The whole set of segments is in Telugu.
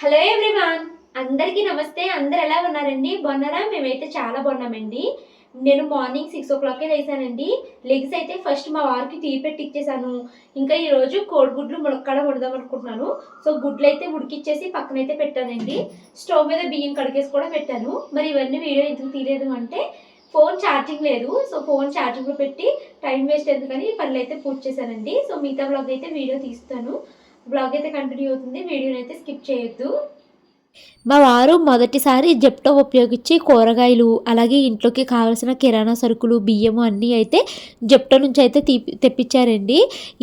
Hello everyone. అందరికీ నమస్తే. అందరు ఎలా ఉన్నారండి? బాగున్నారా? మేమైతే చాలా బాగున్నామండి. నేను మార్నింగ్ సిక్స్ ఓ క్లాక్కే లేసానండి. లెగ్స్ అయితే ఫస్ట్ మా వారికి టీ పెట్టి ఇచ్చేసాను. ఇంకా ఈరోజు కోడిగుడ్లు ముడక్కడ వండుదాం అనుకుంటున్నాను. సో గుడ్లు అయితే ఉడికిచ్చేసి పక్కనైతే పెట్టానండి. స్టవ్ మీద బియ్యం కడిగేసి కూడా పెట్టాను. మరి ఇవన్నీ వీడియో ఎందుకు తీయలేదు అంటే ఫోన్ ఛార్జింగ్ లేదు. సో ఫోన్ ఛార్జింగ్లో పెట్టి టైం వేస్ట్ ఎందుకని పనులు అయితే పూర్తి చేశానండి. సో మిగతా బ్లాగ్ అయితే వీడియో తీస్తాను. బ్లాగ్ అయితే కంటిన్యూ అవుతుంది. వీడియోని అయితే స్కిప్ చేయొద్దు. మా వారు మొదటిసారి జెప్టో ఉపయోగించి కూరగాయలు అలాగే ఇంట్లోకి కావాల్సిన కిరాణా సరుకులు బియ్యము అన్నీ అయితే జెప్టో నుంచి అయితే తీ తెప్పించారండి.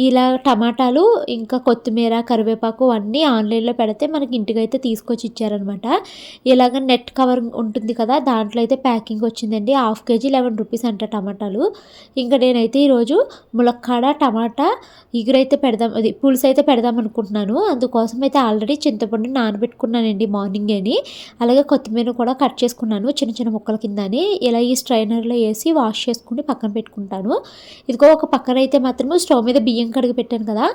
ఇలా టమాటాలు ఇంకా కొత్తిమీర కరివేపాకు అన్నీ ఆన్లైన్లో పెడితే మనకి ఇంటికైతే తీసుకొచ్చి ఇచ్చారనమాట ఇలాగ నెట్ కవర్ ఉంటుంది కదా దాంట్లో అయితే ప్యాకింగ్ వచ్చిందండి. హాఫ్ కేజీ లెవెన్ రూపీస్ అంట టమాటాలు. ఇంకా నేనైతే ఈరోజు ములక్కాడ టమాటా ఇగురైతే పెడదాం అది పులుసు అయితే పెడదాం అనుకుంటున్నాను అందుకోసం అయితే ఆల్రెడీ చింతపండు నానబెట్టుకున్నానండి మా అని. అలాగే కొత్తిమీర కూడా కట్ చేసుకున్నాను చిన్న చిన్న ముక్కల కిందని. ఇలా ఈ స్ట్రైనర్లో వేసి వాష్ చేసుకుని పక్కన పెట్టుకుంటాను. ఇదిగో ఒక పక్కన అయితే మాత్రము స్టవ్ మీద బియ్యం కడిగి పెట్టాను కదా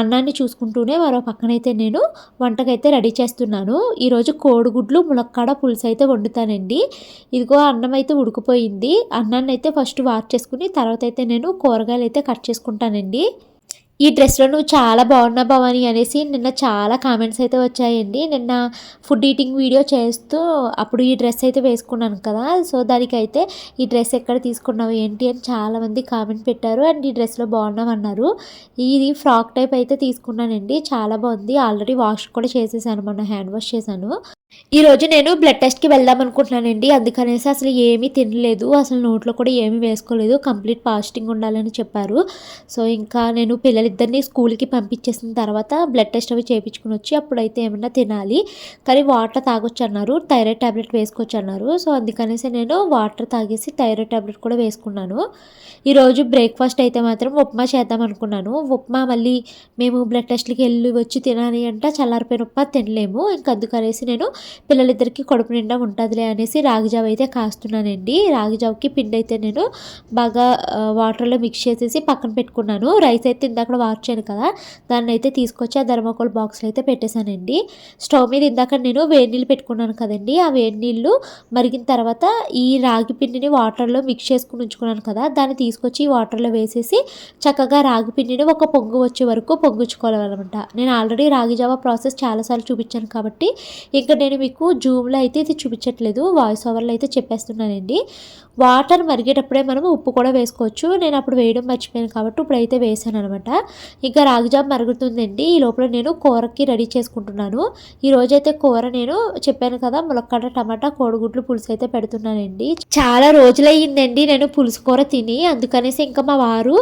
అన్నాన్ని చూసుకుంటూనే మరో పక్కనైతే నేను వంటకైతే రెడీ చేస్తున్నాను. ఈరోజు కోడిగుడ్లు ములక్కాడ పులుసు అయితే వండుతానండి. ఇదిగో అన్నం అయితే ఉడికిపోయింది. అన్నాన్ని అయితే ఫస్ట్ వాష్ చేసుకుని తర్వాత అయితే నేను కూరగాయలు అయితే కట్ చేసుకుంటానండి. ఈ డ్రెస్లో నువ్వు చాలా బాగున్నా భవాని అనేసి నిన్న చాలా కామెంట్స్ అయితే వచ్చాయండి. నిన్న ఫుడ్ ఈటింగ్ వీడియో చేస్తూ అప్పుడు ఈ డ్రెస్ అయితే వేసుకున్నాను కదా. సో దానికైతే ఈ డ్రెస్ ఎక్కడ తీసుకున్నావు ఏంటి అని చాలామంది కామెంట్ పెట్టారు. అండ్ ఈ డ్రెస్లో బాగున్నావు అన్నారు. ఇది ఫ్రాక్ టైప్ అయితే తీసుకున్నానండి. చాలా బాగుంది. ఆల్రెడీ వాష్ కూడా చేసేసాను మొన్న హ్యాండ్ వాష్ చేశాను. ఈరోజు నేను బ్లడ్ టెస్ట్కి వెళ్దాం అనుకుంటున్నానండి. అందుకనేసి అసలు ఏమీ తినలేదు. అసలు నోట్లో కూడా ఏమీ వేసుకోలేదు. కంప్లీట్ ఫాస్టింగ్ ఉండాలని చెప్పారు. సో ఇంకా నేను పిల్లలిద్దరిని స్కూల్కి పంపించేసిన తర్వాత బ్లడ్ టెస్ట్ అవి చేయించుకుని వచ్చి అప్పుడైతే ఏమన్నా తినాలి. కానీ వాటర్ తాగొచ్చు అన్నారు. థైరాయిడ్ ట్యాబ్లెట్ వేసుకోవచ్చు అన్నారు. సో అందుకనేసి నేను వాటర్ తాగేసి థైరాయిడ్ ట్యాబ్లెట్ కూడా వేసుకున్నాను. ఈరోజు బ్రేక్ఫాస్ట్ అయితే మాత్రం ఉప్మా చేద్దాం అనుకున్నాను. ఉప్మా మళ్ళీ మేము బ్లడ్ టెస్ట్లకి వెళ్ళి వచ్చి తినాలి అంటే చల్లారిపోయిన ఉప్మా తినలేము. ఇంకా అందుకనేసి నేను పిల్లలిద్దరికి కడుపు నిండా ఉంటుందిలే అనేసి రాగిజావ అయితే కాస్తున్నానండి. రాగిజావకి పిండి అయితే నేను బాగా వాటర్లో మిక్స్ చేసేసి పక్కన పెట్టుకున్నాను. రైస్ అయితే ఇందాక వార్చాను కదా దాన్ని అయితే తీసుకొచ్చి ఆ ధర్మకోల్ బాక్స్లో అయితే పెట్టేశానండి. స్టవ్ మీద ఇందాక నేను వేడి నీళ్ళు పెట్టుకున్నాను కదండి. ఆ వేడి నీళ్ళు మరిగిన తర్వాత ఈ రాగి పిండిని వాటర్లో మిక్స్ చేసుకుని ఉంచుకున్నాను కదా దాన్ని తీసుకొచ్చి ఈ వాటర్లో వేసేసి చక్కగా రాగి పిండిని ఒక పొంగు వచ్చే వరకు పొంగుచ్చుకోవాలన్నమాట. నేను ఆల్రెడీ రాగి జావా ప్రాసెస్ చాలాసార్లు చూపించాను కాబట్టి ఇంకా నేను మీకు జూమ్లో అయితే ఇది చూపించట్లేదు వాయిస్ ఓవర్లో అయితే చెప్పేస్తున్నానండి. వాటర్ మరిగేటప్పుడే మనం ఉప్పు కూడా వేసుకోవచ్చు. నేను అప్పుడు వేయడం మర్చిపోయాను కాబట్టి ఇప్పుడైతే వేసాను అనమాట ఇంకా రాగిజామ్ మరుగుతుందండి. ఈ లోపల నేను కూరకి రెడీ చేసుకుంటున్నాను. ఈ రోజైతే కూర నేను చెప్పాను కదా ములక్కాడ టమాటా కోడిగుడ్లు పులుసు అయితే పెడుతున్నానండి. చాలా రోజులయ్యిందండి నేను పులుసు కూర తిని. అందుకనేసి ఇంకా మా వారు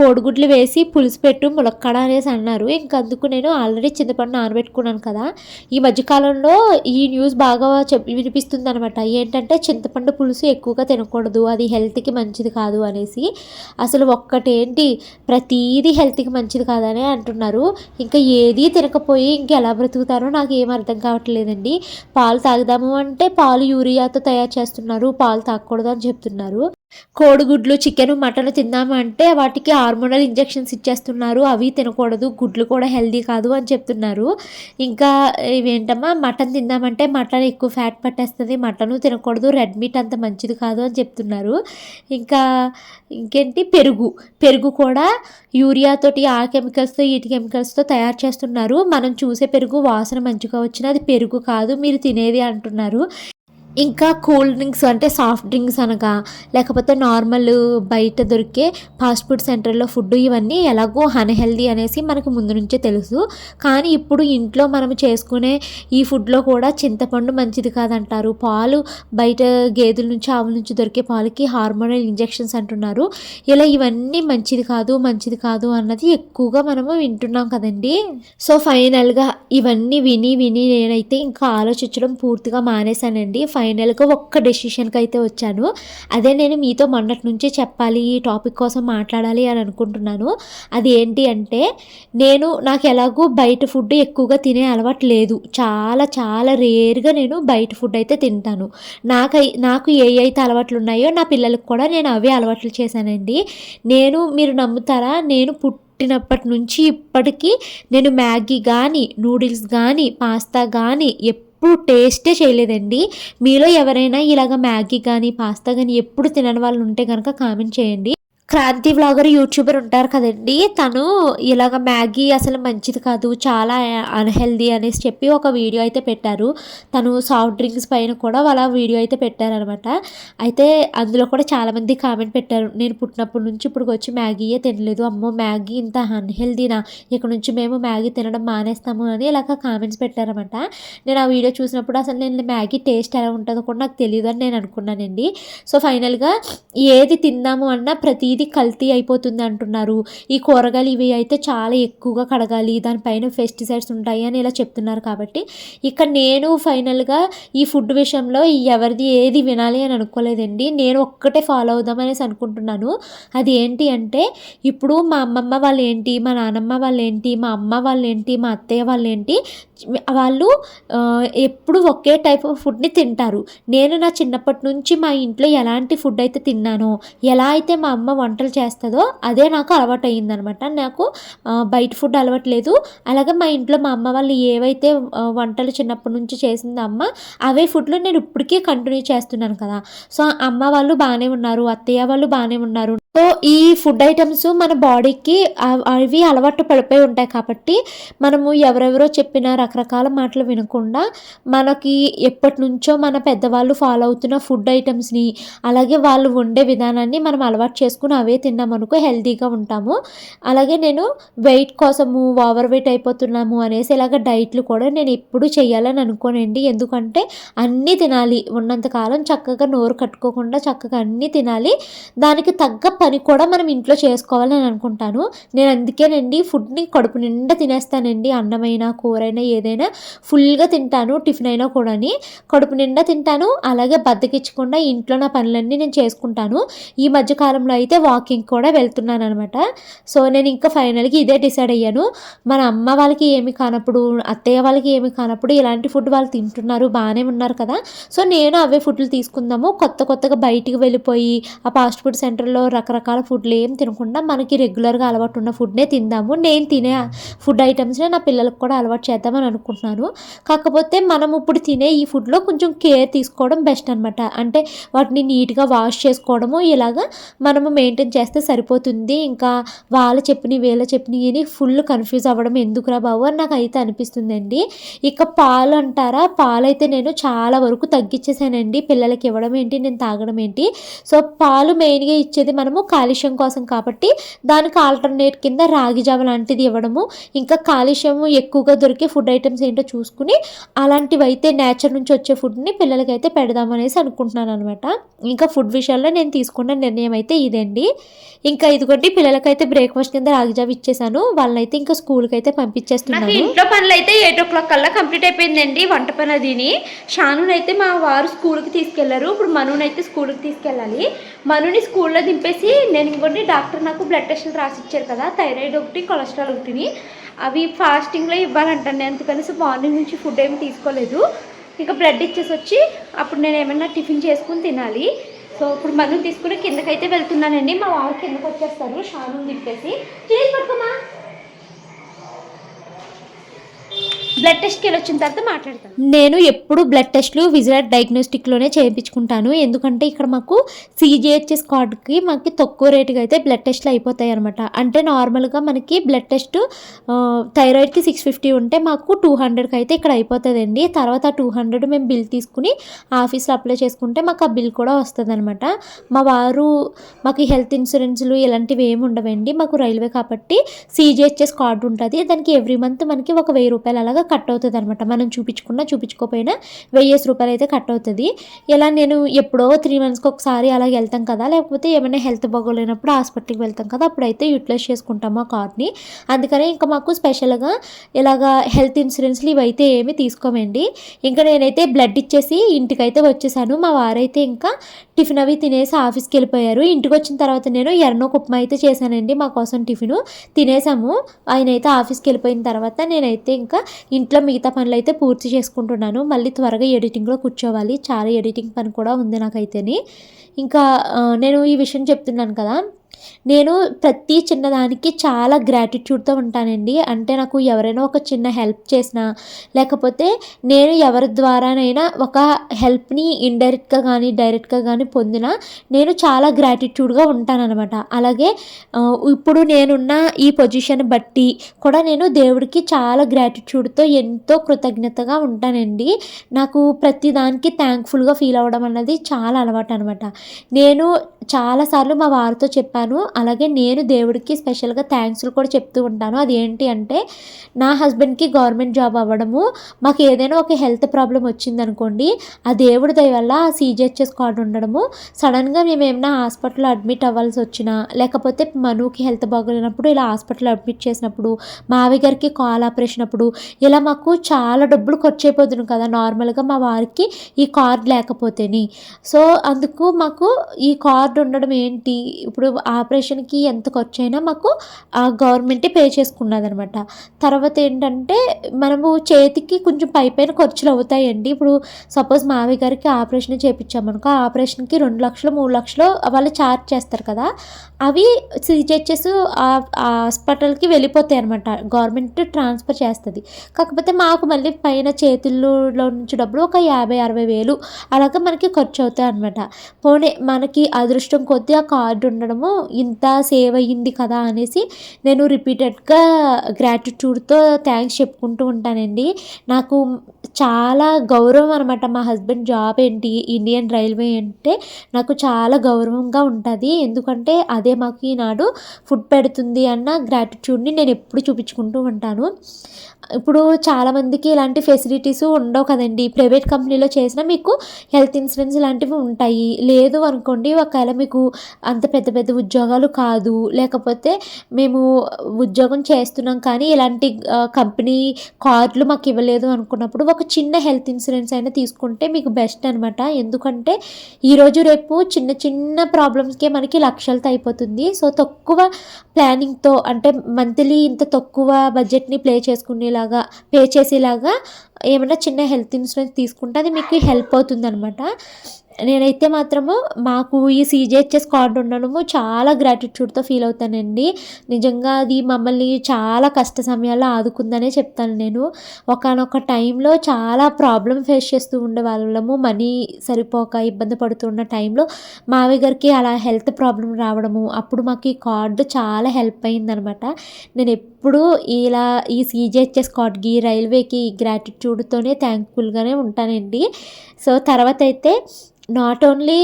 కోడిగుడ్లు వేసి పులుసు పెట్టు ములక్కాడ అనేసి అన్నారు. ఇంకా అందుకు నేను ఆల్రెడీ చింతపండు నానబెట్టుకున్నాను కదా. ఈ మధ్యకాలంలో ఈ న్యూస్ బాగా చెప్ వినిపిస్తుంది అనమాట ఏంటంటే చింతపండు పులుసు ఎక్కువగా తినకూడదు. అది హెల్త్కి మంచిది కాదు అనేసి అసలు ఒక్కటేంటి ప్రతీది హెల్త్కి మంచిది కాదని అంటున్నారు. ఇంకా ఏది తినకపోయి ఇంకెలా బ్రతుకుతారో నాకు ఏం అర్థం కావట్లేదండి. పాలు తాగుదాము అంటే పాలు యూరియాతో తయారు చేస్తున్నారు పాలు తాగకూడదు అని చెప్తున్నారు. కోడిగుడ్లు చికెన్ మటన్ తిందాము అంటే వాటికి హార్మోనల్ ఇంజెక్షన్స్ ఇచ్చేస్తున్నారు. అవి తినకూడదు గుడ్లు కూడా హెల్దీ కాదు అని చెప్తున్నారు. ఇంకా ఇవేంటమ్మా మటన్ తిందామంటే మటన్ ఎక్కువ ఫ్యాట్ పట్టేస్తుంది మటను తినకూడదు రెడ్ మీట్ అంత మంచిది కాదు అని చెప్తున్నారు. ఇంకా ఇంకేంటి పెరుగు. పెరుగు కూడా యూరియాతోటి ఆ కెమికల్స్తో ఈ కెమికల్స్తో తయారు చేస్తున్నారు. మనం చూసే పెరుగు వాసన మంచిగా వచ్చినా అది పెరుగు కాదు మీరు తినేది అంటున్నారు. ఇంకా కూల్ డ్రింక్స్ అంటే సాఫ్ట్ డ్రింక్స్ అనగా లేకపోతే నార్మల్ బయట దొరికే ఫాస్ట్ ఫుడ్ సెంటర్లో ఫుడ్ ఇవన్నీ ఎలాగో అన్హెల్దీ అనేసి మనకు ముందు నుంచే తెలుసు. కానీ ఇప్పుడు ఇంట్లో మనం చేసుకునే ఈ ఫుడ్లో కూడా చింతపండు మంచిది కాదంటారు. పాలు బయట గేదెల నుంచి ఆవుల నుంచి దొరికే పాలకి హార్మోనల్ ఇంజెక్షన్స్ అంటున్నారు. ఇలా ఇవన్నీ మంచిది కాదు మంచిది కాదు అన్నది ఎక్కువగా మనము వింటున్నాం కదండి. సో ఫైనల్గా ఇవన్నీ విని విని నేనైతే ఇంకా ఆలోచించడం పూర్తిగా మానేశానండి. ఫైనల్గా ఒక్క డెసిషన్కి అయితే వచ్చాను. అదే నేను మీతో మొన్నటి నుంచే చెప్పాలి ఈ టాపిక్ కోసం మాట్లాడాలి అని అనుకుంటున్నాను. అది ఏంటి అంటే నేను నాకు ఎలాగో బయట ఫుడ్ ఎక్కువగా తినే అలవాటు లేదు. చాలా చాలా రేర్గా నేను బయట ఫుడ్ అయితే తింటాను. నాకు నాకు ఏ అయితే అలవాట్లు ఉన్నాయో నా పిల్లలకు కూడా నేను అవే అలవాట్లు చేశానండి. నేను మీరు నమ్ముతారా? నేను పుట్టి పుట్టినప్పటి నుంచి ఇప్పటికీ నేను మ్యాగీ కానీ నూడిల్స్ కానీ పాస్తా కానీ ఎప్పుడు టేస్టే చేయలేదండి. మీలో ఎవరైనా ఇలాగ మ్యాగీ కానీ పాస్తా కానీ ఎప్పుడు తినని వాళ్ళు ఉంటే కనుక కామెంట్ చేయండి. క్రాంతి వ్లాగర్ యూట్యూబర్ ఉంటారు కదండి. తను ఇలాగ మ్యాగీ అసలు మంచిది కాదు చాలా అన్హెల్దీ అనేసి చెప్పి ఒక వీడియో అయితే పెట్టారు. తను సాఫ్ట్ డ్రింక్స్ పైన కూడా వాళ్ళ వీడియో అయితే పెట్టారనమాట. అయితే అందులో కూడా చాలామంది కామెంట్ పెట్టారు నేను పుట్టినప్పటి నుంచి ఇప్పుడు వచ్చి మ్యాగీయే తినలేదు. అమ్మో మ్యాగీ ఇంత అన్హెల్దీనా ఇక్కడ నుంచి మేము మ్యాగీ తినడం మానేస్తాము అని ఇలాగ కామెంట్స్ పెట్టారనమాట. నేను ఆ వీడియో చూసినప్పుడు అసలు నేను మ్యాగీ టేస్ట్ ఎలా ఉంటుందో కూడా నాకు తెలియదు అని నేను అనుకున్నానండి. సో ఫైనల్గా ఏది తిందాము అన్నా ప్రతిదీ కల్తీ అయిపోతుంది అంటున్నారు. ఈ కూరగాయలు ఇవి అయితే చాలా ఎక్కువగా కడగాలి దానిపైన పెస్టిసైడ్స్ ఉంటాయి అని ఇలా చెప్తున్నారు కాబట్టి ఇక నేను ఫైనల్గా ఈ ఫుడ్ విషయంలో ఎవరిది ఏది వినాలి అని అనుకోలేదండి. నేను ఒక్కటే ఫాలో అవుదాం అనేసి అనుకుంటున్నాను. అది ఏంటి అంటే ఇప్పుడు మా అమ్మమ్మ వాళ్ళు ఏంటి మా నానమ్మ వాళ్ళు ఏంటి మా అమ్మ వాళ్ళు ఏంటి మా అత్తయ్య వాళ్ళు ఏంటి వాళ్ళు ఎప్పుడు ఒకే టైప్ ఆఫ్ ఫుడ్ని తింటారు. నేను నా చిన్నప్పటి నుంచి మా ఇంట్లో ఎలాంటి ఫుడ్ అయితే తిన్నానో ఎలా అయితే మా అమ్మ వంటలు చేస్తుందో అదే నాకు అలవాటు అయ్యిందనమాట నాకు బయట ఫుడ్ అలవాటు లేదు అలాగే మా ఇంట్లో మా అమ్మ వాళ్ళు ఏవైతే వంటలు చిన్నప్పటి నుంచి చేసిందో అమ్మ అవే ఫుడ్లు నేను ఇప్పటికీ కంటిన్యూ చేస్తున్నాను కదా. సో అమ్మ వాళ్ళు బాగానే ఉన్నారు అత్తయ్య వాళ్ళు బాగానే ఉన్నారు. సో ఈ ఫుడ్ ఐటమ్స్ మన బాడీకి అవి అలవాటు పడిపోయి ఉంటాయి కాబట్టి మనము ఎవరెవరో చెప్పిన రకరకాల మాటలు వినకుండా మనకి ఎప్పటి నుంచో మన పెద్దవాళ్ళు ఫాలో అవుతున్న ఫుడ్ ఐటమ్స్ని అలాగే వాళ్ళు వండే విధానాన్ని మనం అలవాటు చేసుకుని అవే తిన్నామనుకో హెల్తీగా ఉంటాము. అలాగే నేను వెయిట్ కోసము ఓవర్ వెయిట్ అయిపోతున్నాము అనేసి ఇలాగ డైట్లు కూడా నేను ఎప్పుడు చేయాలని అనుకోనండి. ఎందుకంటే అన్నీ తినాలి. ఉన్నంతకాలం చక్కగా నోరు కట్టుకోకుండా చక్కగా అన్నీ తినాలి. దానికి తగ్గ పని కూడా మనం ఇంట్లో చేసుకోవాలని అనుకుంటాను. నేను అందుకేనండి ఫుడ్ని కడుపు నిండా తినేస్తానండి. అన్నమైనా కూరైనా ఏదైనా ఫుల్గా తింటాను టిఫిన్ అయినా కూడాని కడుపు నిండా తింటాను అలాగే బద్దకిచ్చకుండా ఇంట్లో నా పనులన్నీ నేను చేసుకుంటాను. ఈ మధ్య కాలంలో అయితే వాకింగ్ కూడా వెళ్తున్నాను అనమాట సో నేను ఇంకా ఫైనల్గా ఇదే డిసైడ్ అయ్యాను. మన అమ్మ వాళ్ళకి ఏమి కానప్పుడు అత్తయ్య వాళ్ళకి ఏమి కానప్పుడు ఇలాంటి ఫుడ్ వాళ్ళు తింటున్నారు బాగానే ఉన్నారు కదా. సో నేను అవే ఫుడ్లు తీసుకుందాము. కొత్త కొత్తగా బయటికి వెళ్ళిపోయి ఆ ఫాస్ట్ ఫుడ్ సెంటర్లో రకరకాల ఫుడ్లు ఏం తినకుండా మనకి రెగ్యులర్గా అలవాటు ఉన్న ఫుడ్నే తిందాము. నేను తినే ఫుడ్ ఐటమ్స్నే నా పిల్లలకు కూడా అలవాటు చేద్దామని అనుకుంటున్నాను కాకపోతే మనం ఇప్పుడు తినే ఈ ఫుడ్లో కొంచెం కేర్ తీసుకోవడం బెస్ట్ అనమాట అంటే వాటిని నీట్గా వాష్ చేసుకోవడము ఇలాగా మనము మెయింటైన్ చేస్తే సరిపోతుంది. ఇంకా వాళ్ళు చెప్పిన వీళ్ళ చెప్పినవి అని ఫుల్ కన్ఫ్యూజ్ అవ్వడం ఎందుకురా బాబు అని నాకు అయితే అనిపిస్తుందండి. ఇక పాలు అంటారా? పాలు అయితే నేను చాలా వరకు తగ్గించేసానండి పిల్లలకి ఇవ్వడం ఏంటి నేను తాగడం ఏంటి. సో పాలు మెయిన్గా ఇచ్చేది మనము కాలుష్యం కోసం కాబట్టి దానికి ఆల్టర్నేట్ కింద రాగి జావ లాంటిది ఇవ్వడము. ఇంకా కాలుష్యము ఎక్కువగా దొరికే ఫుడ్ ఐటమ్స్ ఏంటో చూసుకుని అలాంటివి అయితే నేచర్ నుంచి వచ్చే ఫుడ్ని పిల్లలకైతే పెడదామనేసి అనుకుంటున్నాను అనమాట ఇంకా ఫుడ్ విషయాల్లో నేను తీసుకున్న నిర్ణయం అయితే ఇదండి. ఇంకా ఇదిగోండి పిల్లలకైతే బ్రేక్ఫాస్ట్ కింద రాగి జావ ఇచ్చేసాను. వాళ్ళనైతే ఇంకా స్కూల్కి అయితే పంపించేస్తున్నాను ఇంట్లో పనులు అయితే ఎయిట్ ఓ క్లాక్ కల్లా కంప్లీట్ అయిపోయిందండి వంట పని అదిని. షానుని అయితే మా వారు స్కూల్కి తీసుకెళ్ళారు. ఇప్పుడు మనుని అయితే స్కూల్కి తీసుకెళ్ళాలి. మనుని స్కూల్లో దింపేసి నేను ఇంకోటి డాక్టర్ నాకు బ్లడ్ టెస్ట్లు రాసి ఇచ్చారు కదా థైరాయిడ్ ఒకటి కొలెస్ట్రాల్ ఒకటిని. అవి ఫాస్టింగ్లో ఇవ్వాలంటండి అందుకనేసి మార్నింగ్ నుంచి ఫుడ్ ఏమి తీసుకోలేదు. ఇంకా బ్రెడ్ ఇచ్చేసి వచ్చి అప్పుడు నేను ఏమైనా టిఫిన్ చేసుకుని తినాలి. సో ఇప్పుడు మనం తీసుకుని కిందకైతే వెళ్తున్నానండి. మా వారు కిందకు వచ్చేస్తారు షాను తిప్పేసి చేసి పట్టుకోమా? బ్లడ్ టెస్ట్కి వెళ్ళి వచ్చిన తర్వాత మాట్లాడతాను. నేను ఎప్పుడు బ్లడ్ టెస్ట్లు విజిలర్ డయాగ్నోస్టిక్లోనే చేయించుకుంటాను. ఎందుకంటే ఇక్కడ మాకు సీజీహెచ్ఎస్ కార్డుకి మాకు తక్కువ రేటుగా అయితే బ్లడ్ టెస్ట్లు అయిపోతాయి అనమాట అంటే నార్మల్గా మనకి బ్లడ్ టెస్ట్ థైరాయిడ్కి సిక్స్ ఫిఫ్టీ ఉంటే మాకు టూ హండ్రెడ్కి అయితే ఇక్కడ అయిపోతుందండి. తర్వాత టూ హండ్రెడ్ మేము బిల్ తీసుకుని ఆఫీస్లో అప్లై చేసుకుంటే మాకు ఆ బిల్ కూడా వస్తుంది అనమాట మా వారు మాకు హెల్త్ ఇన్సూరెన్స్లు ఇలాంటివి ఏమి ఉండవండి. మాకు రైల్వే కాబట్టి సీజీహెచ్ఎస్ కార్డు ఉంటుంది. దానికి ఎవ్రీ మంత్ మనకి ఒక వెయ్యి రూపాయలు అలాగా కట్ అవుతుంది అనమాట మనం చూపించుకున్నా చూపించుకోకపోయినా వెయ్యేసి రూపాయలు అయితే కట్ అవుతుంది. ఇలా నేను ఎప్పుడో త్రీ మంత్స్కి ఒకసారి అలా వెళ్తాం కదా లేకపోతే ఏమైనా హెల్త్ బాగోలేనప్పుడు హాస్పిటల్కి వెళ్తాం కదా అప్పుడైతే యూటిలైజ్ చేసుకుంటాము ఆ కార్డ్ని. అందుకనే ఇంకా మాకు స్పెషల్గా ఇలాగా హెల్త్ ఇన్సూరెన్స్లు ఇవైతే ఏమీ తీసుకోమండి. ఇంకా నేనైతే బ్లడ్ ఇచ్చేసి ఇంటికైతే వచ్చేసాను. మా వారైతే ఇంకా టిఫిన్ అవి తినేసి ఆఫీస్కి వెళ్ళిపోయారు. ఇంటికి వచ్చిన తర్వాత నేను ఎర్నోక ఉప్మా అయితే చేశానండి మా కోసం టిఫిన్. తినేసాము. ఆయన అయితే ఆఫీస్కి వెళ్ళిపోయిన తర్వాత నేనైతే ఇంకా ఇంట్లో మిగతా పనులు అయితే పూర్తి చేసుకుంటున్నాను. మళ్ళీ త్వరగా ఎడిటింగ్లో కూర్చోవాలి. చాలా ఎడిటింగ్ పని కూడా ఉంది నాకైతేని. ఇంకా నేను ఈ విషయం చెప్తున్నాను కదా. నేను ప్రతి చిన్నదానికి చాలా గ్రాటిట్యూడ్తో ఉంటానండి. అంటే నాకు ఎవరైనా ఒక చిన్న హెల్ప్ చేసినా లేకపోతే నేను ఎవరి ద్వారానైనా ఒక హెల్ప్ని ఇండైరెక్ట్గా కానీ డైరెక్ట్గా కానీ పొందినా నేను చాలా గ్రాటిట్యూడ్గా ఉంటానన్నమాట. అలాగే ఇప్పుడు నేనున్న ఈ పొజిషన్ బట్టి కూడా నేను దేవుడికి చాలా గ్రాటిట్యూడ్తో ఎంతో కృతజ్ఞతగా ఉంటానండి. నాకు ప్రతి దానికి థ్యాంక్ఫుల్గా ఫీల్ అవ్వడం అన్నది చాలా అలవాటు అనమాట నేను చాలాసార్లు మా వారితో చెప్పాను. అలాగే నేను దేవుడికి స్పెషల్గా థ్యాంక్స్లు కూడా చెప్తూ ఉంటాను. అది ఏంటి అంటే నా హస్బెండ్కి గవర్నమెంట్ జాబ్ అవ్వడము మాకు ఏదైనా ఒక హెల్త్ ప్రాబ్లం వచ్చిందనుకోండి ఆ దేవుడి దయ వల్ల ఆ సీజీహెచ్ఎస్ కార్డు ఉండడము సడన్గా మేము ఏమైనా హాస్పిటల్లో అడ్మిట్ అవ్వాల్సి వచ్చినా లేకపోతే మనుకి హెల్త్ బాగోలేనప్పుడు ఇలా హాస్పిటల్లో అడ్మిట్ చేసినప్పుడు మావి గారికి కాల్ ఆపరేషన్ అప్పుడు ఇలా మాకు చాలా డబ్బులు ఖర్చు అయిపోతున్నాం కదా నార్మల్గా మా వారికి ఈ కార్డ్ లేకపోతేని. సో అందుకు మాకు ఈ కార్డు ఉండడం ఏంటి? ఇప్పుడు ఆపరేషన్కి ఎంత ఖర్చు అయినా మాకు ఆ గవర్నమెంటే పే చేసుకున్నది అనమాట తర్వాత ఏంటంటే మనము చేతికి కొంచెం పై పైన ఖర్చులు అవుతాయండి. ఇప్పుడు సపోజ్ మావి గారికి ఆపరేషన్ చేయించామనుకో ఆ ఆపరేషన్కి రెండు లక్షలు మూడు లక్షలు వాళ్ళు ఛార్జ్ చేస్తారు కదా. అవి సిజిహెచ్ఎస్ హాస్పిటల్కి వెళ్ళిపోతాయి అనమాట గవర్నమెంట్ ట్రాన్స్ఫర్ చేస్తుంది. కాకపోతే మాకు మళ్ళీ పైన చేతుల్లో నుంచి డబ్బులు ఒక యాభై అరవై వేలు అలాగే మనకి ఖర్చు అవుతాయి అనమాట పోనీ మనకి అదృష్టం కొద్దీ ఆ కార్డు ఉండడము ఇంత సేవ్ అయ్యింది కదా అనేసి నేను రిపీటెడ్గా గ్రాటిట్యూడ్తో థ్యాంక్స్ చెప్పుకుంటూ ఉంటానండి. నాకు చాలా గౌరవం అనమాట మా హస్బెండ్ జాబ్ ఏంటి ఇండియన్ రైల్వే అంటే నాకు చాలా గౌరవంగా ఉంటుంది. ఎందుకంటే అదే మాకు ఈనాడు ఫుడ్ పెడుతుంది అన్న గ్రాటిట్యూడ్ని నేను ఎప్పుడు చూపించుకుంటూ ఉంటాను. ఇప్పుడు చాలామందికి ఇలాంటి ఫెసిలిటీస్ ఉండవు కదండి. ప్రైవేట్ కంపెనీలో చేసినా మీకు హెల్త్ ఇన్సూరెన్స్ ఇలాంటివి ఉంటాయి. లేదు అనుకోండి ఒకవేళ మీకు అంత పెద్ద పెద్ద ఉద్యోగాలు కాదు లేకపోతే మేము ఉద్యోగం చేస్తున్నాం కానీ ఇలాంటి కంపెనీ కార్డులు మాకు ఇవ్వలేదు అనుకున్నప్పుడు ఒక చిన్న హెల్త్ ఇన్సూరెన్స్ అయినా తీసుకుంటే మీకు బెస్ట్ అనమాట ఎందుకంటే ఈరోజు రేపు చిన్న చిన్న ప్రాబ్లమ్స్కే మనకి లక్షలతో అయిపోతుంది. సో తక్కువ ప్లానింగ్తో అంటే మంత్లీ ఇంత తక్కువ బడ్జెట్ని ప్లే చేసుకునేలాగా పే చేసేలాగా ఏమైనా చిన్న హెల్త్ ఇన్సూరెన్స్ తీసుకుంటే అది మీకు హెల్ప్ అవుతుంది అనమాట నేనైతే మాత్రము మాకు ఈ సీజేహెచ్ఎస్ కార్డు ఉండడము చాలా గ్రాటిట్యూడ్తో ఫీల్ అవుతానండి. నిజంగా అది మమ్మల్ని చాలా కష్ట సమయాల్లో ఆదుకుందనే చెప్తాను నేను. ఒకనొక టైంలో చాలా ప్రాబ్లం ఫేస్ చేస్తూ ఉండే వాళ్ళము మనీ సరిపోక ఇబ్బంది పడుతున్న టైంలో మావి గారికి అలా హెల్త్ ప్రాబ్లం రావడము అప్పుడు మాకు ఈ కార్డు చాలా హెల్ప్ అయిందనమాట నేను ఎప్పుడూ ఇలా ఈ సీజేహెచ్ఎస్ కార్డ్కి రైల్వేకి గ్రాటిట్యూడ్తోనే థ్యాంక్ఫుల్గానే ఉంటానండి. సో తర్వాత అయితే నాట్ ఓన్లీ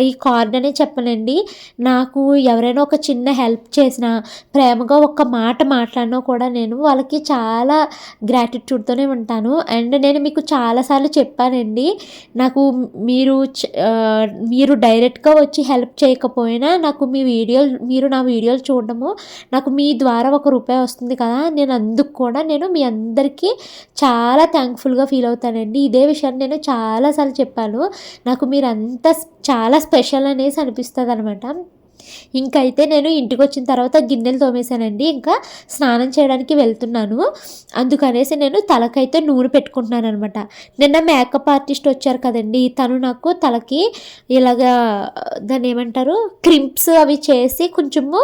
ఈ కార్డ్ అనే చెప్పనండి. నాకు ఎవరైనా ఒక చిన్న హెల్ప్ చేసినా ప్రేమగా ఒక్క మాట మాట్లాడినా కూడా నేను వాళ్ళకి చాలా గ్రాటిట్యూడ్తోనే ఉంటాను. అండ్ నేను మీకు చాలాసార్లు చెప్పానండి. నాకు మీరు చ- మీరు డైరెక్ట్గా వచ్చి హెల్ప్ చేయకపోయినా నాకు మీ వీడియోలు మీరు నా వీడియోలు చూడడము నాకు మీ ద్వారా ఒక రూపాయి వస్తుంది కదా. నేను అందుకు కూడా నేను మీ అందరికీ చాలా థ్యాంక్ఫుల్గా ఫీల్ అవుతానండి. ఇదే విషయాన్ని నేను చాలాసార్లు చెప్పాను. నాకు మీరంతా చాలా స్పెషల్ అనేసి అనిపిస్తుంది అనమాట ఇంకైతే నేను ఇంటికి వచ్చిన తర్వాత గిన్నెలు తోమేశానండి. ఇంకా స్నానం చేయడానికి వెళ్తున్నాను. అందుకనేసి నేను తలకైతే నూనె పెట్టుకుంటున్నాను అనమాట నిన్న మేకప్ ఆర్టిస్ట్ వచ్చారు కదండి. తను నాకు తలకి ఇలాగా దాన్ని ఏమంటారు క్రింప్స్ అవి చేసి కొంచెము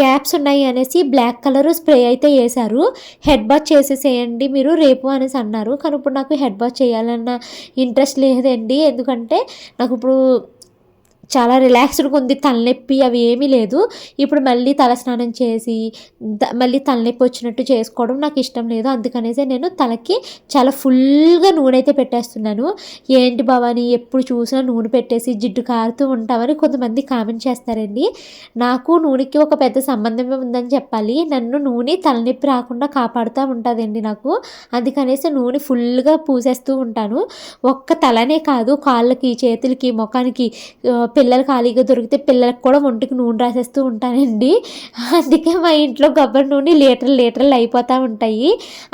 గ్యాప్స్ ఉన్నాయి అనేసి బ్లాక్ కలర్ స్ప్రే అయితే వేశారు. హెడ్ బాత్ చేసేసేయండి మీరు రేపు అనేసి అన్నారు. కానీ ఇప్పుడు నాకు హెడ్ బాత్ చేయాలన్న ఇంట్రెస్ట్ లేదండి. ఎందుకంటే నాకు ఇప్పుడు చాలా రిలాక్స్డ్గా ఉంది. తలనొప్పి అవి ఏమీ లేదు. ఇప్పుడు మళ్ళీ తలస్నానం చేసి మళ్ళీ తలనొప్పి వచ్చినట్టు చేసుకోవడం నాకు ఇష్టం లేదు. అందుకనేసి నేను తలకి చాలా ఫుల్గా నూనె అయితే పెట్టేస్తున్నాను. ఏంటి భవాని ఎప్పుడు చూసినా నూనె పెట్టేసి జిడ్డు కారుతూ ఉంటామని కొంతమంది కామెంట్ చేస్తారండి. నాకు నూనెకి ఒక పెద్ద సంబంధమే ఉందని చెప్పాలి. నన్ను నూనె తలనొప్పి రాకుండా కాపాడుతూ ఉంటుందండి నాకు. అందుకనేసి నూనె ఫుల్గా పూసేస్తూ ఉంటాను. ఒక్క తలనే కాదు కాళ్ళకి చేతులకి ముఖానికి పిల్లలు ఖాళీగా దొరికితే పిల్లలకు కూడా ఒంటికి నూనె రాసేస్తూ ఉంటానండి. అందుకే మా ఇంట్లో కొబ్బరి నూనె లీటర్లు లీటర్లు అయిపోతూ ఉంటాయి.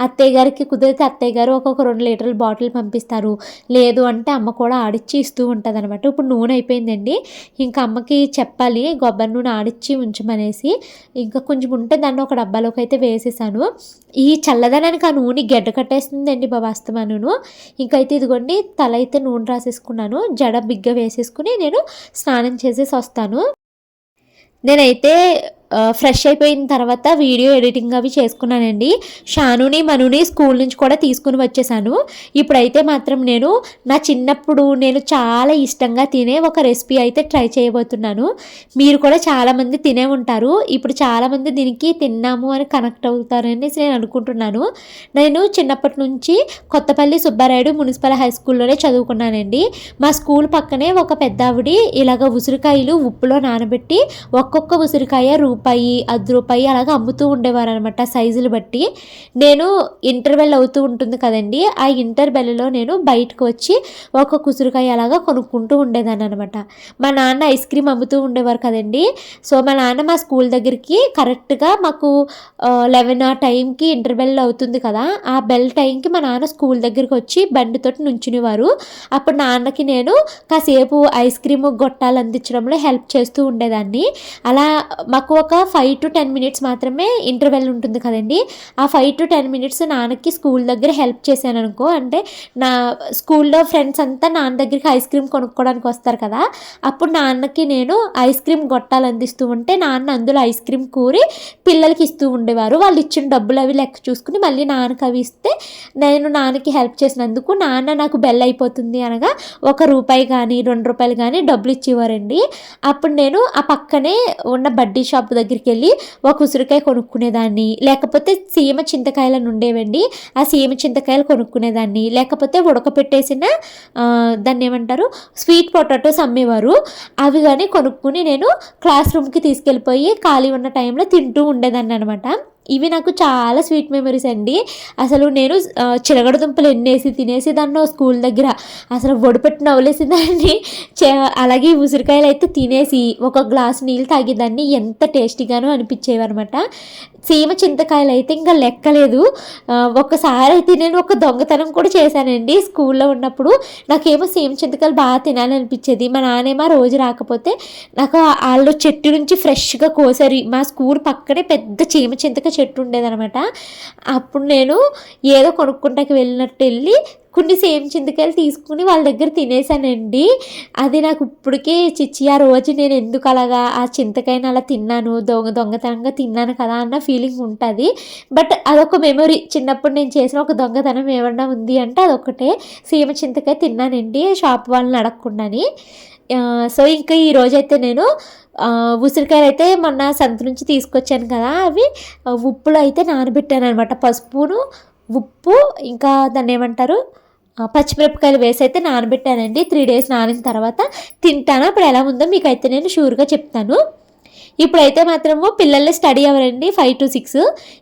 అత్తయ్య గారికి కుదిరితే అత్తయ్య గారు ఒక్కొక్క రెండు లీటర్ల బాటిల్ పంపిస్తారు. లేదు అంటే అమ్మ కూడా ఆడిచ్చి ఇస్తూ ఉంటుంది అనమాట ఇప్పుడు నూనె అయిపోయిందండి. ఇంకా అమ్మకి చెప్పాలి కొబ్బరి నూనె ఆడిచ్చి ఉంచమనేసి. ఇంకా కొంచెం ఉంటే దాన్ని ఒక డబ్బాలోకి అయితే వేసేసాను. ఈ చల్లదనానికి ఆ నూనె గడ్డ కట్టేస్తుందండి బాబా అస్తమాను ఇంకైతే ఇదిగోండి తల అయితే నూనె రాసేసుకున్నాను. జడ బిగ్గ వేసేసుకుని నేను స్నానం చేసేసి వస్తాను. నేనైతే ఫ్రెష్ అయిపోయిన తర్వాత వీడియో ఎడిటింగ్ అవి చేసుకున్నానండి. షానుని మనుని స్కూల్ నుంచి కూడా తీసుకుని వచ్చేసాను. ఇప్పుడైతే మాత్రం నేను నా చిన్నప్పుడు నేను చాలా ఇష్టంగా తినే ఒక రెసిపీ అయితే ట్రై చేయబోతున్నాను. మీరు కూడా చాలామంది తినే ఉంటారు. ఇప్పుడు చాలామంది దీనికి తిన్నాము అని కనెక్ట్ అవుతారని నేను అనుకుంటున్నాను. నేను చిన్నప్పటి నుంచి కొత్తపల్లి సుబ్బారాయుడు మున్సిపల్ హై స్కూల్లోనే చదువుకున్నానండి. మా స్కూల్ పక్కనే ఒక పెద్ద ఆవిడ ఇలాగ ఉసిరికాయలు ఉప్పులో నానబెట్టి ఒక్కొక్క ఉసిరికాయ రూపాయి అర్ధ రూపాయి అలాగ అమ్ముతూ ఉండేవారు అనమాట సైజులు బట్టి. నేను ఇంటర్వెల్ అవుతూ ఉంటుంది కదండి ఆ ఇంటర్వెల్లో నేను బయటకు వచ్చి ఒక కుసురుకాయ అలాగా కొనుక్కుంటూ ఉండేదాన్ని అనమాట మా నాన్న ఐస్ క్రీమ్ అమ్ముతూ ఉండేవారు కదండి సో మా నాన్న మా స్కూల్ దగ్గరికి కరెక్ట్గా మాకు లెవెన్ ఆ టైంకి ఇంటర్వెల్ అవుతుంది కదా ఆ బెల్ టైంకి మా నాన్న స్కూల్ దగ్గరికి వచ్చి బండితోటి నుంచునేవారు. అప్పుడు నాన్నకి నేను కాసేపు ఐస్ క్రీమ్ గొట్టాలు అందించడంలో హెల్ప్ చేస్తూ ఉండేదాన్ని. అలా మాకు ఒక ఒక ఫైవ్ టు టెన్ మినిట్స్ మాత్రమే ఇంటర్వెల్ ఉంటుంది కదండి. ఆ ఫైవ్ టు టెన్ మినిట్స్ నాన్నకి స్కూల్ దగ్గర హెల్ప్ చేశాను అనుకో అంటే నా స్కూల్లో ఫ్రెండ్స్ అంతా నాన్న దగ్గరికి ఐస్ క్రీమ్ కొనుక్కోవడానికి వస్తారు కదా అప్పుడు నాన్నకి నేను ఐస్ క్రీమ్ గొట్టాలు అందిస్తూ ఉంటే నాన్న అందులో ఐస్ క్రీమ్ కూరి పిల్లలకి ఇస్తూ ఉండేవారు. వాళ్ళు ఇచ్చిన డబ్బులు అవి లెక్క చూసుకుని మళ్ళీ నాన్నకి అవి ఇస్తే నేను నాన్నకి హెల్ప్ చేసినందుకు నాన్న నాకు బెల్ అయిపోతుంది అనగా ఒక రూపాయి కానీ రెండు రూపాయలు కానీ డబ్బులు ఇచ్చేవారండి. అప్పుడు నేను ఆ పక్కనే ఉన్న బడ్డీ షాప్ దగ్గరికి వెళ్ళి ఒక ఉసిరికాయ కొనుక్కునేదాన్ని. లేకపోతే సీమ చింతకాయలను ఉండేవండి ఆ సీమ చింతకాయలు కొనుక్కునేదాన్ని. లేకపోతే ఉడకపెట్టేసిన దాన్ని ఏమంటారు? స్వీట్ పొటాటోస్ అమ్మేవారు. అవి కానీ కొనుక్కుని నేను క్లాస్ రూమ్కి తీసుకెళ్ళిపోయి ఖాళీ ఉన్న టైంలో తింటూ ఉండేదాన్ని అనమాట ఇవి నాకు చాలా స్వీట్ మెమరీస్ అండి. అసలు నేను చిలగడ దుంపలు ఎన్నేసి తినేసి దాన్ని స్కూల్ దగ్గర అసలు ఒడిపెట్టి నవ్వులేసేదాన్ని చే- అలాగే ఉసిరికాయలు అయితే తినేసి ఒక గ్లాస్ నీళ్ళు తాగేదాన్ని ఎంత టేస్టీగానో అనిపించేవి అనమాట సీమ చింతకాయలు అయితే ఇంకా లెక్కలేదు. ఒకసారి అయితే నేను ఒక దొంగతనం కూడా చేశానండి స్కూల్లో ఉన్నప్పుడు. నాకేమో సీమ చింతకాయలు బాగా తినాలనిపించేది. మా నాన్నేమో ఆ రోజు రాకపోతే నాకు వాళ్ళు చెట్టు నుంచి ఫ్రెష్గా కోసారు. మా స్కూల్ పక్కనే పెద్ద చీమ చింతక చెట్టు ఉండేదనమాట. అప్పుడు నేను ఏదో కొనుక్కుంటాకి వెళ్ళినట్టు వెళ్ళి కొన్ని సేమ్ చింతకాయలు తీసుకుని వాళ్ళ దగ్గర తినేసానండి అది నాకు ఇప్పటికే చిచ్చి ఆ రోజు నేను ఎందుకు అలాగా ఆ చింతకాయని అలా తిన్నాను దొంగ దొంగతనంగా తిన్నాను కదా అన్న ఫీలింగ్ ఉంటుంది. బట్ అదొక మెమొరీ చిన్నప్పుడు నేను చేసిన ఒక దొంగతనం ఏమన్నా ఉంది అంటే అదొకటే సీమ చింతకాయ తిన్నానండి షాప్ వాళ్ళని అడగకుండాని. సో ఇంకా ఈ రోజైతే నేను ఉసిరికాయలు అయితే మొన్న సంత నుంచి తీసుకొచ్చాను కదా అవి. ఉప్పులో అయితే నానబెట్టాను అనమాట పసుపును ఉప్పు ఇంకా దాన్ని ఏమంటారు? పచ్చిమిరపకాయలు వేసి అయితే నానబెట్టానండి. త్రీ డేస్ నానిన తర్వాత తింటాను. అప్పుడు ఎలా ఉందో మీకు అయితే నేను షూర్గా చెప్తాను. ఇప్పుడైతే మాత్రము పిల్లల్ని స్టడీ అవ్వరండి ఫైవ్ టు సిక్స్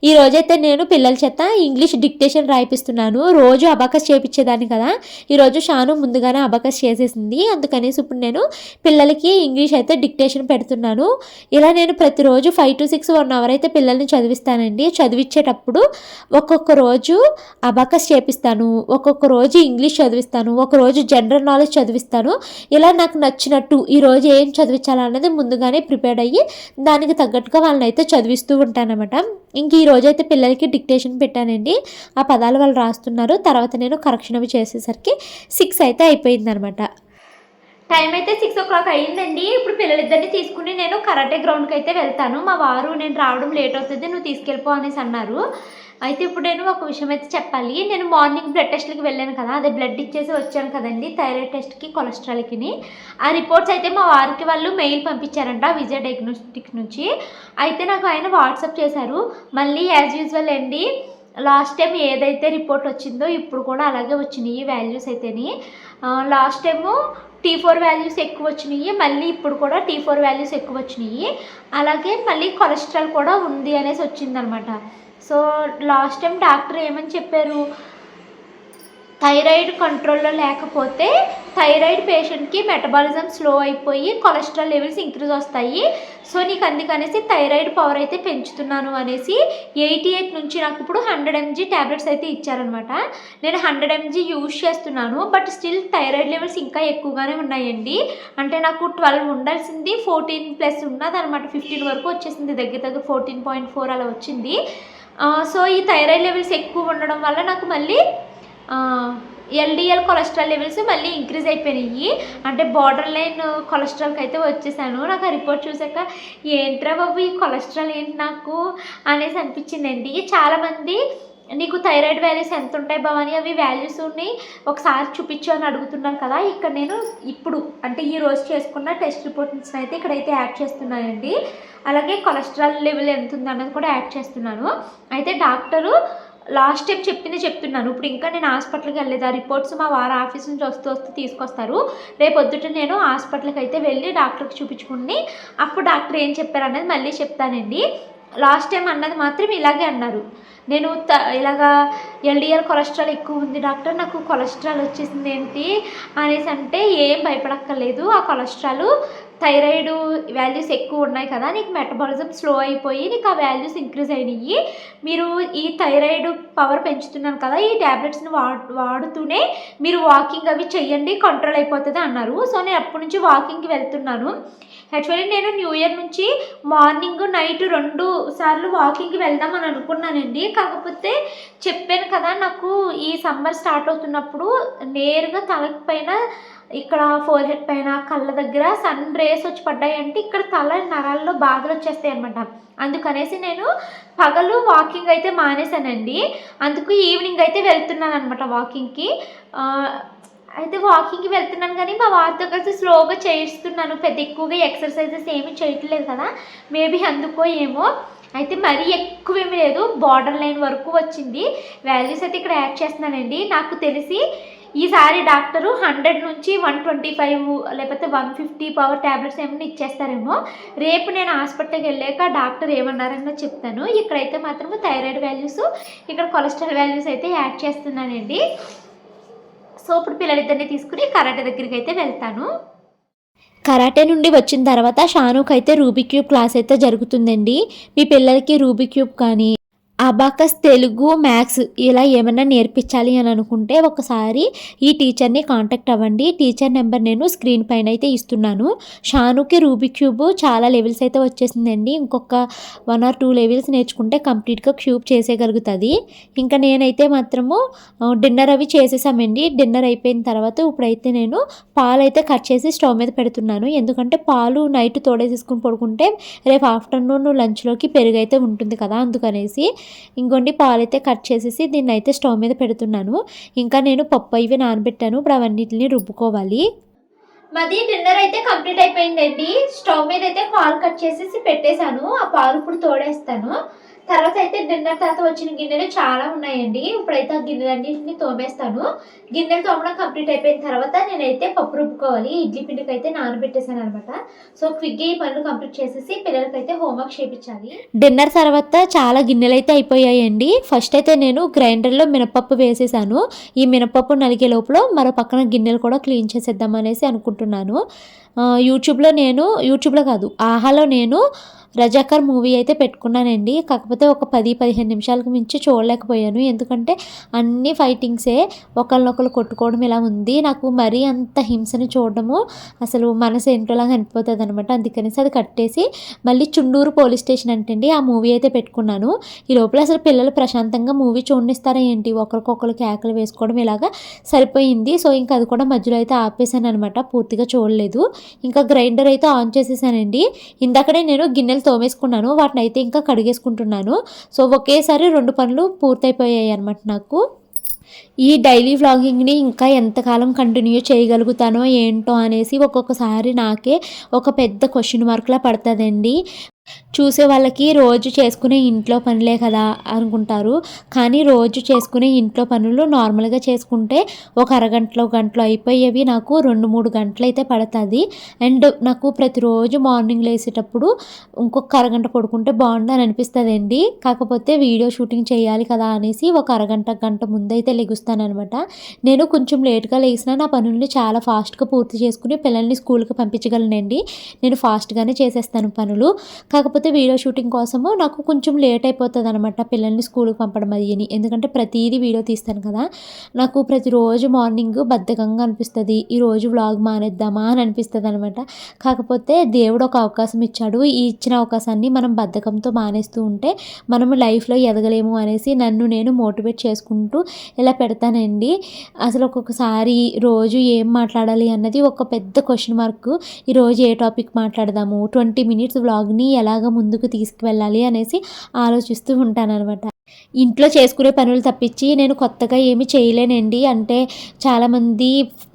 ఈ రోజైతే నేను పిల్లల చేత ఇంగ్లీష్ డిక్టేషన్ రాయిపిస్తున్నాను. రోజు అబాకస్ చేపించేదాన్ని కదా. ఈరోజు షాను ముందుగానే అబాకస్ చేసేసింది. అందుకనేసి ఇప్పుడు నేను పిల్లలకి ఇంగ్లీష్ అయితే డిక్టేషన్ పెడుతున్నాను. ఇలా నేను ప్రతిరోజు five to six one hour అయితే పిల్లల్ని చదివిస్తానండి. చదివించేటప్పుడు ఒక్కొక్క రోజు అబాకస్ చేపిస్తాను. ఒక్కొక్క రోజు ఇంగ్లీష్ చదివిస్తాను. ఒక రోజు జనరల్ నాలెడ్జ్ చదివిస్తాను. ఇలా నాకు నచ్చినట్టు ఈ రోజు ఏం చదివించాలన్నది ముందుగానే ప్రిపేర్ అయ్యి దానికి తగ్గట్టుగా వాళ్ళని అయితే చదివిస్తూ ఉంటానమాట ఇంక ఈ రోజు అయితే పిల్లలకి డిక్టేషన్ పెట్టానండి. ఆ పదాలు వాళ్ళు రాస్తున్నారు. తర్వాత నేను కరెక్షన్ అవి చేసేసరికి సిక్స్ అయితే అయిపోయిందనమాట టైం అయితే సిక్స్ ఓ క్లాక్ అయ్యిందండి ఇప్పుడు పిల్లలిద్దరిని తీసుకుని నేను కరాటే గ్రౌండ్కి అయితే వెళ్తాను. మా వారు నేను రావడం లేట్ అవుతుంది. నువ్వు తీసుకెళ్ళిపో అనేసి అన్నారు. అయితే ఇప్పుడు నేను ఒక విషయం అయితే చెప్పాలి. నేను మార్నింగ్ బ్లడ్ టెస్ట్కి వెళ్ళాను కదా అదే బ్లడ్ ఇచ్చేసి వచ్చాను కదండి థైరాయిడ్ టెస్ట్కి కొలెస్ట్రాల్కి ఆ రిపోర్ట్స్ అయితే మా వారికి వాళ్ళు మెయిల్ పంపించారంట విజయ డయాగ్నోస్టిక్ నుంచి. అయితే నాకు ఆయన వాట్సాప్ చేశారు. మళ్ళీ యాజ్ యూజువల్ అండి లాస్ట్ టైం ఏదైతే రిపోర్ట్ వచ్చిందో ఇప్పుడు కూడా అలాగే వచ్చినాయి values అయితేని. Last time T four values ఎక్కువ వచ్చినాయి మళ్ళీ ఇప్పుడు కూడా టీ ఫోర్ వాల్యూస్ ఎక్కువ వచ్చినాయి. అలాగే మళ్ళీ కొలెస్ట్రాల్ కూడా ఉంది అనేసి వచ్చిందనమాట. సో లాస్ట్ టైం డాక్టర్ ఏమని చెప్పారు? థైరాయిడ్ కంట్రోల్లో లేకపోతే థైరాయిడ్ పేషెంట్కి మెటబాలిజం స్లో అయిపోయి కొలెస్ట్రాల్ లెవెల్స్ ఇంక్రీజ్ వస్తాయి. సో నీకు అందుకనేసి థైరాయిడ్ పవర్ అయితే పెంచుతున్నాను అనేసి ఎయిటీ ఎయిట్ నుంచి నాకు ఇప్పుడు హండ్రెడ్ ఎంజీ ట్యాబ్లెట్స్ అయితే ఇచ్చారనమాట నేను హండ్రెడ్ ఎంజీ యూజ్ చేస్తున్నాను బట్ స్టిల్ థైరాయిడ్ లెవెల్స్ ఇంకా ఎక్కువగానే ఉన్నాయండి. అంటే నాకు ట్వెల్వ్ ఉండాల్సింది ఫోర్టీన్ ప్లస్ ఉన్నదనమాట ఫిఫ్టీన్ వరకు వచ్చేసింది దగ్గర దగ్గర ఫోర్టీన్ పాయింట్ ఫోర్ అలా వచ్చింది. సో ఈ థైరాయిడ్ లెవెల్స్ ఎక్కువ ఉండడం వల్ల నాకు మళ్ళీ ఎల్డిఎల్ కొలెస్ట్రాల్ లెవెల్స్ మళ్ళీ ఇంక్రీజ్ అయిపోయినాయి. అంటే బార్డర్ లైన్ కొలెస్ట్రాల్కి అయితే వచ్చేసాను. నాకు ఆ రిపోర్ట్ చూసాక ఏంట్రా బాబు ఈ కొలెస్ట్రాల్ ఏంటి నాకు? అనేసి అనిపించిందండి. చాలామంది నీకు థైరాయిడ్ వాల్యూస్ ఎంత ఉంటాయి భవాని? అవి వాల్యూస్ ఉన్నాయి. ఒకసారి చూపించు అని అడుగుతున్నాను కదా. ఇక్కడ నేను ఇప్పుడు అంటే ఈ రోజు చేసుకున్న టెస్ట్ రిపోర్ట్స్ అయితే ఇక్కడైతే యాడ్ చేస్తున్నానండి. అలాగే కొలెస్ట్రాల్ లెవెల్ ఎంత ఉంది అన్నది కూడా యాడ్ చేస్తున్నాను. అయితే డాక్టరు లాస్ట్ టైం చెప్పింది చెప్తున్నాను ఇప్పుడు ఇంకా నేను హాస్పిటల్కి వెళ్ళలేదు? ఆ రిపోర్ట్స్ మా వారి ఆఫీస్ నుంచి వస్తూ వస్తూ తీసుకొస్తారు. రేపు పొద్దుట నేను హాస్పిటల్కి అయితే వెళ్ళి డాక్టర్కి చూపించుకుని అప్పుడు డాక్టర్ ఏం చెప్పారు అనేది మళ్ళీ చెప్తానండి. లాస్ట్ టైం అన్నది మాత్రం ఇలాగే అన్నారు. నేను త ఇలాగా ఎల్డిఎల్ కొలెస్ట్రాల్ ఎక్కువ ఉంది డాక్టర్ నాకు కొలెస్ట్రాల్ వచ్చేసింది ఏంటి అనేసి అంటే ఏం భయపడక్కర్లేదు. ఆ కొలెస్ట్రాల్ థైరాయిడ్ వాల్యూస్ ఎక్కువ ఉన్నాయి కదా నీకు మెటబాలిజం స్లో అయిపోయి నీకు ఆ వాల్యూస్ ఇంక్రీజ్ అయినాయి మీరు ఈ థైరాయిడ్ పవర్ పెంచుతున్నాను కదా ఈ ట్యాబ్లెట్స్ని వాడుతూనే మీరు వాకింగ్ అవి చెయ్యండి కంట్రోల్ అయిపోతుంది అన్నారు. సో నేను అప్పటి నుంచి వాకింగ్కి వెళ్తున్నాను. యాక్చువల్లీ నేను న్యూ ఇయర్ నుంచి మార్నింగ్ నైట్ రెండు సార్లు వాకింగ్కి వెళ్దామని అనుకున్నానండి. కాకపోతే చెప్పాను కదా నాకు ఈ సమ్మర్ స్టార్ట్ అవుతున్నప్పుడు నేరుగా తలకి పైన ఇక్కడ ఫోర్ హెడ్ పైన కళ్ళ దగ్గర సన్ రేస్ వచ్చి పడ్డాయంటే ఇక్కడ తల నరాల్లో బాధలు వచ్చేస్తాయి అనమాట అందుకనేసి నేను పగలు వాకింగ్ అయితే మానేశానండి. అందుకు ఈవినింగ్ అయితే వెళ్తున్నాను అనమాట వాకింగ్కి. అయితే వాకింగ్కి వెళ్తున్నాను కానీ మా వారితో కలిసి స్లోగా చేయిస్తున్నాను. పెద్ద ఎక్కువగా ఎక్సర్సైజెస్ ఏమీ చేయట్లేదు కదా. మేబీ అందుకో ఏమో. అయితే మరీ ఎక్కువ ఏమీ లేదు. బార్డర్ లైన్ వరకు వచ్చింది. వాల్యూస్ అయితే ఇక్కడ యాడ్ చేస్తున్నానండి. నాకు తెలిసి ఈసారి డాక్టరు హండ్రెడ్ నుంచి వన్ ట్వంటీ ఫైవ్ లేకపోతే వన్ ఫిఫ్టీ పవర్ ట్యాబ్లెట్స్ ఏమైనా ఇచ్చేస్తారేమో. రేపు నేను హాస్పిటల్కి వెళ్ళాక డాక్టర్ ఏమన్నారని చెప్తాను. ఇక్కడైతే మాత్రం థైరాయిడ్ వాల్యూస్ ఇక్కడ కొలెస్ట్రాల్ వాల్యూస్ అయితే యాడ్ చేస్తున్నానండి. సో ఇప్పుడు పిల్లలిద్దరిని తీసుకుని కరాటే దగ్గరికి అయితే వెళ్తాను. కరాటే నుండి వచ్చిన తర్వాత షానుక్ అయితే రూబీ క్యూబ్ క్లాస్ అయితే జరుగుతుందండి. మీ పిల్లలకి రూబీ క్యూబ్ కానీ అబాకస్ తెలుగు మ్యాథ్స్ ఇలా ఏమైనా నేర్పించాలి అని అనుకుంటే ఒకసారి ఈ టీచర్ని కాంటాక్ట్ అవ్వండి. టీచర్ నెంబర్ నేను స్క్రీన్ పైన అయితే ఇస్తున్నాను. షానుకి రూబీ క్యూబ్ చాలా లెవెల్స్ అయితే వచ్చేసిందండి. ఇంకొక వన్ ఆర్ టూ లెవెల్స్ నేర్చుకుంటే కంప్లీట్గా క్యూబ్ చేసేయగలుగుతుంది. ఇంకా నేనైతే మాత్రము డిన్నర్ అవి చేసేసామండి. డిన్నర్ అయిపోయిన తర్వాత ఇప్పుడైతే నేను పాలు అయితే కట్ చేసి స్టవ్ మీద పెడుతున్నాను. ఎందుకంటే పాలు నైట్ తోడేసేసుకుని పడుకుంటే రేపు ఆఫ్టర్నూన్ లంచ్లోకి పెరుగు అయితే ఉంటుంది కదా అందుకనేసి ఇంకోండి పాలు అయితే కట్ చేసేసి దీన్ని అయితే స్టవ్ మీద పెడుతున్నాను. ఇంకా నేను పప్పు ఇవి నానబెట్టాను. ఇప్పుడు అవన్నిటిని రుబ్బుకోవాలి. మాది డిన్నర్ అయితే కంప్లీట్ అయిపోయిందండి. స్టవ్ మీద అయితే పాలు కట్ చేసేసి పెట్టేశాను. ఆ పాలు ఇప్పుడు తోడేస్తాను. తర్వాత అయితే డిన్నర్ తర్వాత వచ్చిన గిన్నెలు చాలా ఉన్నాయండి. ఇప్పుడైతే ఆ గిన్నెలన్నింటిని తోమేస్తాను. గిన్నెలు తోమడం కంప్లీట్ అయిపోయిన తర్వాత నేనైతే పప్పు రుబ్బుకోవాలి. ఇడ్లీ పిండికి అయితే నానబెట్టేశాను అనమాట సో క్విక్గా ఈ పనులు కంప్లీట్ చేసేసి పిల్లలకైతే హోంవర్క్ చేయించాలి డిన్నర్ తర్వాత చాలా గిన్నెలు అయితే అయిపోయాయండి. ఫస్ట్ అయితే నేను గ్రైండర్లో మినపప్పు వేసేసాను. ఈ మినపప్పు నలిగే లోపల మరో పక్కన గిన్నెలు కూడా క్లీన్ చేసేద్దాం అనేసి అనుకుంటున్నాను యూట్యూబ్లో నేను యూట్యూబ్లో కాదు ఆహాలో నేను రజాకర్ మూవీ అయితే పెట్టుకున్నానండి. కాకపోతే ఒక పది పదిహేను నిమిషాలకు మించి చూడలేకపోయాను. ఎందుకంటే అన్ని ఫైటింగ్సే ఒకరినొకరు కొట్టుకోవడం ఇలా ఉంది. నాకు మరీ అంత హింసని చూడడము అసలు మనసు ఏంటోలాగా అనిపోతుంది అనమాట అందుకనేసి అది కట్టేసి మళ్ళీ చుండూరు పోలీస్ స్టేషన్ అంటండి ఆ మూవీ అయితే పెట్టుకున్నాను. ఈ లోపల అసలు పిల్లలు ప్రశాంతంగా మూవీ చూడనిస్తారా ఏంటి? ఒకరికొకరు కేకలు వేసుకోవడం ఇలాగా సరిపోయింది. సో ఇంకా అది కూడా మధ్యలో అయితే ఆపేసాను అనమాట పూర్తిగా చూడలేదు. ఇంకా గ్రైండర్ అయితే ఆన్ చేసేసానండి. ఇందాకనే నేను గిన్నెలు తోమేసుకున్నాను వాటిని అయితే ఇంకా కడిగేసుకుంటున్నాను. సో ఒకేసారి రెండు పనులు పూర్తయిపోయాయి అనమాట నాకు. ఈ డైలీ వ్లాగింగ్ని ఇంకా ఎంతకాలం కంటిన్యూ చేయగలుగుతానో ఏంటో అనేసి ఒక్కొక్కసారి నాకే ఒక పెద్ద క్వశ్చన్ మార్క్లా పడుతుందండి. చూసే వాళ్ళకి రోజు చేసుకునే ఇంట్లో పనులే కదా అనుకుంటారు. కానీ రోజు చేసుకునే ఇంట్లో పనులు నార్మల్గా చేసుకుంటే ఒక అరగంటలో గంటలో అయిపోయేవి నాకు రెండు మూడు గంటలు అయితే పడుతుంది. అండ్ నాకు ప్రతిరోజు మార్నింగ్ లేసేటప్పుడు ఇంకొక అరగంట పడుకుంటే బాగుందని అనిపిస్తుంది అండి కాకపోతే వీడియో షూటింగ్ చేయాలి కదా అనేసి ఒక అరగంట గంట ముందైతే లెగుస్తానమాట నేను కొంచెం లేట్గా లేచినా నా పనుల్ని చాలా ఫాస్ట్గా పూర్తి చేసుకుని పిల్లల్ని స్కూల్కి పంపించగలనండి. నేను ఫాస్ట్గానే చేసేస్తాను పనులు. కాకపోతే వీడియో షూటింగ్ కోసము నాకు కొంచెం లేట్ అయిపోతుంది అనమాట పిల్లల్ని స్కూల్కి పంపడం అది అని ఎందుకంటే ప్రతిదీ వీడియో తీస్తాను కదా. నాకు ప్రతిరోజు మార్నింగ్ బద్ధకంగా అనిపిస్తుంది. ఈరోజు వ్లాగ్ మానేద్దామా అని అనిపిస్తుంది అనమాట కాకపోతే దేవుడు ఒక అవకాశం ఇచ్చాడు. ఈ ఇచ్చిన అవకాశాన్ని మనం బద్ధకంతో మానేస్తూ ఉంటే మనము లైఫ్లో ఎదగలేము అనేసి నన్ను నేను మోటివేట్ చేసుకుంటూ ఇలా పెడతానండి. అసలు ఒక్కొక్కసారి రోజు ఏం మాట్లాడాలి అన్నది ఒక పెద్ద క్వశ్చన్ మార్క్. ఈరోజు ఏ టాపిక్ మాట్లాడదాము? ట్వంటీ మినిట్స్ వ్లాగ్ని ఎలాగ ముందుకు తీసుకువెళ్ళాలి అనేసి ఆలోచిస్తూ ఉంటాను అనమాట ఇంట్లో చేసుకునే పనులు తప్పించి నేను కొత్తగా ఏమి చేయలేనండి. అంటే చాలామంది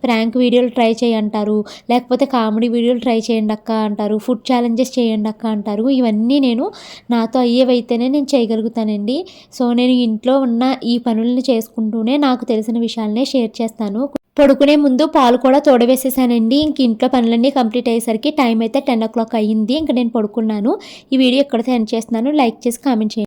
ప్రాంక్ వీడియోలు ట్రై చేయంటారు. లేకపోతే కామెడీ వీడియోలు ట్రై చేయండి అక్క అంటారు. ఫుడ్ ఛాలెంజెస్ చేయండి అక్క అంటారు. ఇవన్నీ నేను నాతో అయ్యేవైతేనే నేను చేయగలుగుతానండి. సో నేను ఇంట్లో ఉన్న ఈ పనులను చేసుకుంటూనే నాకు తెలిసిన విషయాలనే షేర్ చేస్తాను. పడుకునే ముందు పాలు కూడా తోడవేసేసానండి. ఇంక ఇంట్లో పనులన్నీ కంప్లీట్ అయ్యేసరికి టైం అయితే టెన్ ఓ క్లాక్ అయ్యింది. ఇంక నేను పడుకున్నాను. ఈ వీడియో ఎక్కడితో ఎండ్ చేస్తున్నాను? లైక్ చేసి కామెంట్ చేయండి.